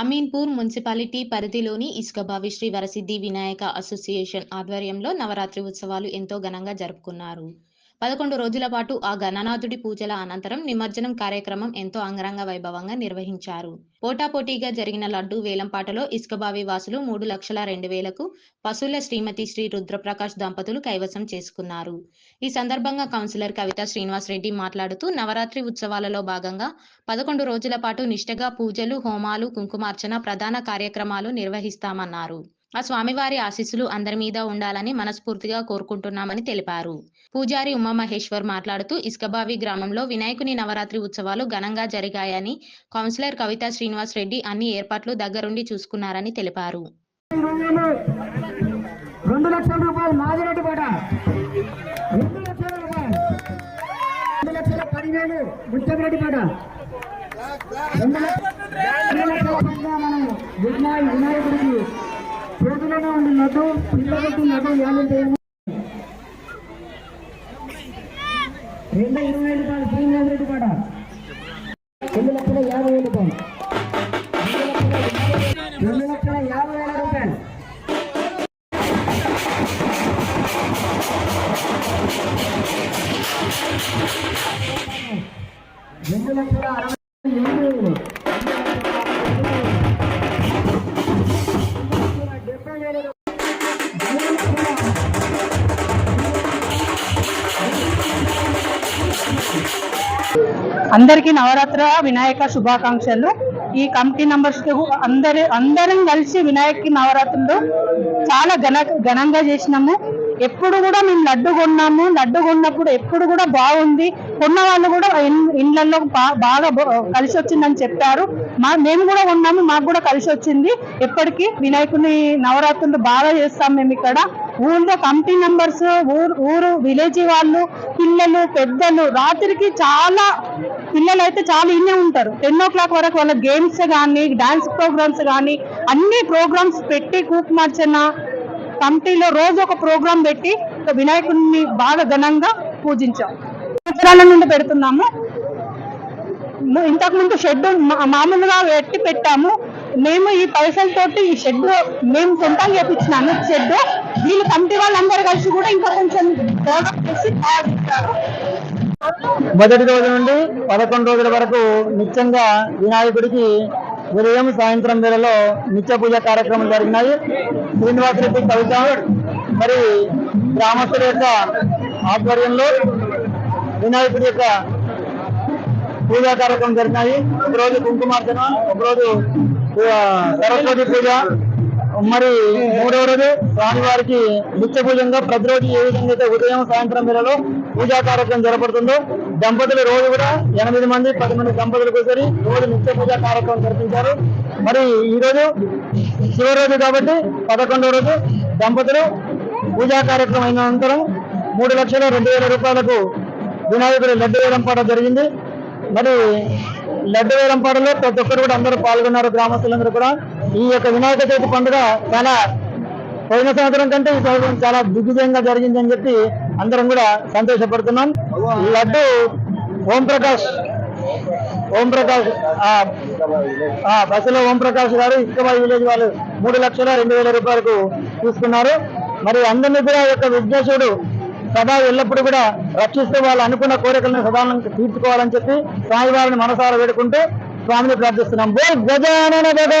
Ameenpur municipality పరిధిలోని Isukabavi Sri Varasiddhi Vinayaka association ఆధ్వర్యంలో నవరాత్రి ఉత్సవాలు ఎంతో ఘనంగా జరుపుకున్నారు. పదకొండు రోజుల పాటు ఆ గణనాథుడి పూజల అనంతరం నిమజ్జనం కార్యక్రమం ఎంతో అంగరంగ వైభవంగా నిర్వహించారు. పోటాపోటీగా జరిగిన లడ్డు వేలంపాటలో ఇసుకబావి వాసులు మూడు లక్షల రెండు వేలకు పశువుల శ్రీమతి శ్రీ రుద్రప్రకాష్ దంపతులు కైవసం చేసుకున్నారు. ఈ సందర్భంగా కౌన్సిలర్ కవిత శ్రీనివాస్ రెడ్డి మాట్లాడుతూ నవరాత్రి ఉత్సవాలలో భాగంగా పదకొండు రోజుల పాటు నిష్ఠగా పూజలు హోమాలు కుంకుమార్చన ప్రధాన కార్యక్రమాలు నిర్వహిస్తామన్నారు. ఆ స్వామివారి ఆశీస్సులు అందరి మీద ఉండాలని మనస్ఫూర్తిగా కోరుకుంటున్నామని తెలిపారు. పూజారి ఉమామహేశ్వర్ మాట్లాడుతూ ఇస్కబావి గ్రామంలో వినాయకుని నవరాత్రి ఉత్సవాలు ఘనంగా జరిగాయని కౌన్సిలర్ కవిత శ్రీనివాస్ రెడ్డి అన్ని ఏర్పాట్లు దగ్గరుండి చూసుకున్నారని తెలిపారు. రెండు లక్షల రూపాయలు మాదిరెడ్డి పాట రెండు లక్షల రూపాయలు. రెండు లక్షల పదివేలు ముచ్చమిరెడ్డి పాట రెండు లక్షల మనం వినాయకుడికి చేతిలోనే ఉండి లడ్డు పిల్లలకి లడ్డు వేలంటే రెండు ఇరవై రూపాయలు శ్రీనివాసరెడ్డి పాట రెండు లక్షల యాభై వేలు రూపాయలు రెండు లక్షల యాభై వేల రూపాయలు రెండు లక్షల అరవై అందరికీ నవరాత్ర వినాయక శుభాకాంక్షలు. ఈ కమిటీ మెంబర్స్ అందరి అందరం కలిసి వినాయక నవరాత్రులు చాలా ఘన ఘనంగా చేసినాము. ఎప్పుడు కూడా మేము లడ్డు కొన్నాము. లడ్డు కొన్నప్పుడు ఎప్పుడు కూడా బాగుంది. కొన్న వాళ్ళు కూడా ఇన్- ఇండ్లలో బాగా కలిసి వచ్చిందని చెప్పారు. మా మేము కూడా కొన్నాము. మాకు కూడా కలిసి వచ్చింది. ఎప్పటికీ వినాయకుని నవరాత్రులు బాగా చేస్తాం మేము ఇక్కడ. ఊళ్ళో కమిటీ మెంబర్స్ ఊరు ఊరు విలేజ్ వాళ్ళు పిల్లలు పెద్దలు రాత్రికి చాలా పిల్లలు అయితే చాలా ఇన్నే ఉంటారు. టెన్ ఓ క్లాక్ వరకు వాళ్ళ గేమ్స్ కానీ డాన్స్ ప్రోగ్రామ్స్ కానీ అన్ని ప్రోగ్రామ్స్ పెట్టి కూకుమార్చన కమిటీలో రోజు ఒక ప్రోగ్రామ్ పెట్టి ఒక వినాయకుడిని బాగా ఘనంగా పూజించాం. సంవత్సరాల నుండి పెడుతున్నాము. ఇంతకుముందు షెడ్ మామూలుగా పెట్టి పెట్టాము. మేము ఈ పైసలతోటి ఈ షెడ్ మేము సొంతంగా చేపించినాము. షెడ్ వీళ్ళు కమిటీ వాళ్ళందరూ కలిసి కూడా ఇంకా కొంచెం తయారు మొదటి రోజు నుండి పదకొండు రోజుల వరకు నిత్యంగా వినాయకుడికి ఉదయం సాయంత్రం వేళలో నిత్య పూజ కార్యక్రమాలు జరిగినాయి. శ్రీనివాసరెడ్డి కవిత మరి గ్రామస్తుల యొక్క ఆధ్వర్యంలో వినాయకుడి యొక్క పూజా కార్యక్రమం జరిగినాయి. ఒకరోజు కుంకుమార్చన ఒకరోజు సరస్వతి పూజ మరి మూడవ రోజు స్వామివారికి నిత్య పూజంగా ప్రతిరోజు ఏ విధంగా అయితే ఉదయం సాయంత్రం వేళలో పూజా కార్యక్రమం జరపడుతుందో దంపతులు రోజు కూడా ఎనిమిది మంది పది మంది దంపతులు కూర్చొని రోజు నిత్య పూజా కార్యక్రమం జరిపించారు. మరి ఈ రోజు చివరి రోజు కాబట్టి పదకొండవ రోజు దంపతులు పూజా కార్యక్రమం అయిన అనంతరం మూడు లక్షల రెండు వేల రూపాయలకు వినాయకుడు లడ్డు వేలం పాట జరిగింది. మరి లడ్డు వేలం పాటలో ప్రతి ఒక్కరు కూడా అందరూ పాల్గొన్నారు గ్రామస్తులందరూ కూడా. ఈ యొక్క వినాయక చవితి పండుగ చాలా పోయిన సంవత్సరం కంటే ఈ సంవత్సరం చాలా దిగ్విజయంగా జరిగిందని చెప్పి అందరం కూడా సంతోషపడుతున్నాం. లడ్డు ఓం ప్రకాష్ ఓం ప్రకాష్ ఆ, బస్సులో ఓం ప్రకాష్ గారు ఇసుకబాయి విలేజ్ వాళ్ళు మూడు లక్షల రెండు వేల రూపాయలకు తీసుకున్నారు. మరి అందరినీ కూడా యొక్క విఘ్నేశ్వరుడు సదా ఎల్లప్పుడూ కూడా రక్షిస్తూ వాళ్ళు అనుకున్న కోరికలను సదానంగా తీర్చుకోవాలని చెప్పి స్వామివారిని మనసారా వేడుకుంటూ స్వామిని ప్రార్థిస్తున్నాం. బోల్ గజానన